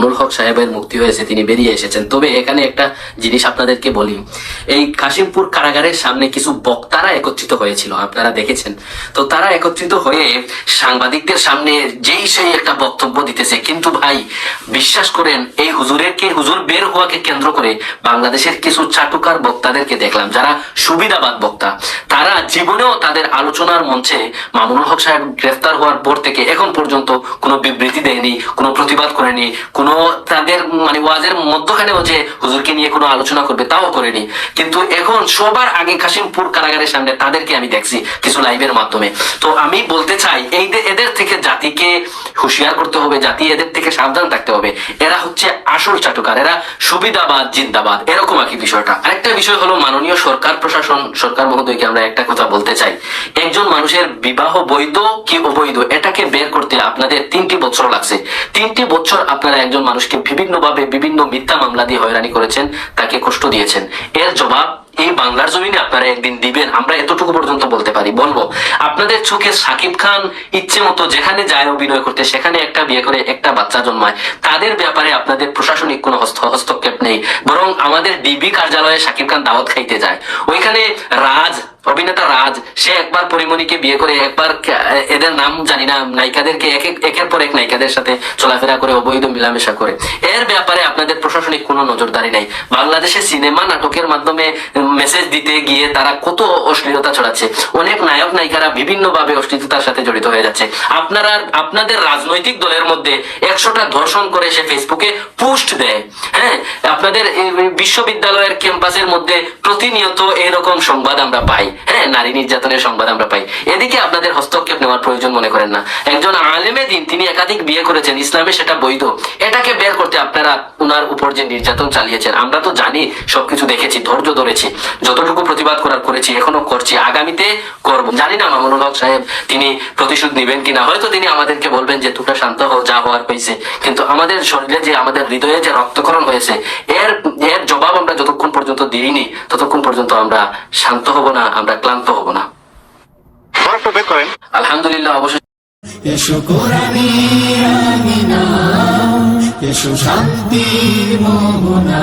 মামুনুল হক সাহেবের মুক্তি হয়েছে, তিনি বেরিয়ে এসেছেন। তবে এখানে একটা জিনিস আপনাদেরকে বলি। এই কাশিমপুর কারাগারের সামনে কিছু বক্তারা একত্রিত হয়েছিল, আপনারা দেখেছেন। তো তারা একত্রিত হয়ে সাংবাদিকদের সামনে যেই সেই একটা বক্তব্য দিতেছে। কিন্তু ভাই, বিশ্বাস করেন, এই হুজুরেরকে হুজুর বের হওয়াকে কেন্দ্র করে বাংলাদেশের কিছু চাটুকার বক্তাদেরকে দেখলাম, যারা সুবিধাবাদ বক্তা। তারা জীবনেও তাদের আলোচনার মঞ্চে মামুনুল হক সাহেব গ্রেফতার হওয়ার পর থেকে এখন পর্যন্ত কোনো বিবৃতি দেয়নি, কোনো প্রতিবাদ করেনি, কোনো তাদের মানে ওয়াজের মধ্যখানেও যে হুজুরকে নিয়ে কোনো আলোচনা করবে, তাও করেনি। কিন্তু এখন সবার আগে কাশিমপুর কারাগারের সামনে তাদেরকে আমি দেখছি কিছু লাইভের মাধ্যমে। তো আমি বলতে চাই, এই এদের থেকে জাতিকে হুঁশিয়ার করতে হবে, জাতি এদের থেকে সাবধান থাকতে হবে। এরা হচ্ছে আসল চাটুকার, এরা সুবিধাবাদ, জিন্দাবাদ। এরকম আর কি বিষয়টা। আরেকটা বিষয় হলো মাননীয় সরকার প্রশাসন, সরকার মহোদয়কে আমরা একটা কথা বলতে চাই। একজন মানুষের বিবাহ বৈধ কি অবৈধ, এটাকে বের করতে আপনাদের তিনটি বছর লাগছে। তিনটি বছর আপনারা একজন মানুষকে বিভিন্ন ভাবে বিভিন্ন মিথ্যা মামলা দিয়ে হয়রানি করেছেন, তাকে কষ্ট দিয়েছেন। এর জবাব এই বাংলার জমিনে আপনারা একদিন দিবেন। আমরা এতটুকু পর্যন্ত বলতে পারি। বলব, আপনাদের চোখে সাকিব খান ইচ্ছে মতো যেখানে যায় অভিনয় করতে, সেখানে একটা বিয়ে করে একটা বাচ্চা জন্মায়। তাদের ব্যাপারে আপনাদের প্রশাসনিক কোনো হস্ত- হস্তক্ষেপ নেই। আমাদের ডিবি কার্যালয়ে সাকিব খান দাওয়াত খাইতে যায়। ওইখানে রাজ, অভিনেতা রাজ, সে একবার পরিমণিকে বিয়ে করে একবার এদের নাম জানি না, নায়িকাদেরকে এক এক- একের পর এক নায়িকাদের সাথে চলাফেরা করে অবৈধ মিলামেশা করে। এর ব্যাপারে আপনাদের প্রশাসনিক কোনো নজরদারি নাই। বাংলাদেশে সিনেমা নাটকের মাধ্যমে মেসেজ দিতে গিয়ে তারা কত অশ্লীলতা ছড়াচ্ছে। অনেক নায়ক নায়িকারা বিভিন্ন ভাবে অশ্লীলতার সাথে জড়িত হয়ে যাচ্ছে। আপনারা, আপনাদের রাজনৈতিক দলের মধ্যে একশোটা ধর্ষণ করে সে ফেসবুকে পোস্ট দেয়। হ্যাঁ? আপনাদের বিশ্ববিদ্যালয়ের ক্যাম্পাসের মধ্যে প্রতিনিয়ত এরকম সংবাদ আমরা পাই। হ্যাঁ? নারী নির্যাতনের সংবাদ আমরা পাই। এদিকে আপনাদের হস্তক্ষেপ নেওয়ার প্রয়োজন মনে করেন না। একজন আলেমে দিন তিনি একাধিক বিয়ে করেছেন, ইসলামে সেটা বৈধ। এটাকে বের করতে আপনারা উনার উপর যে নির্যাতন চালিয়েছেন। আমরা তো জানি সবকিছু দেখেছি ধৈর্য ধরেছি যতটুকু প্রতিবাদ করার করেছি এখনও করছি আগামীতে করব। জানি না মামুনুল হক সাহেব তিনি প্রতিশোধ নেবেন কিনা হয়তো তিনি আমাদেরকে বলবেন যে তোমরা শান্ত হও যা হওয়ার হয়েছে। কিন্তু আমাদের শরীরে যে আমাদের হৃদয়ে যে রক্তকরণ হয়েছে এর এর জবাব আমরা যতক্ষণ পর্যন্ত দিইনি ততক্ষণ পর্যন্ত আমরা শান্ত হব না আমরা ক্লান্ত হব না। আলহামদুলিল্লাহ অবশ্যই। এসো শান্তি মোহনা।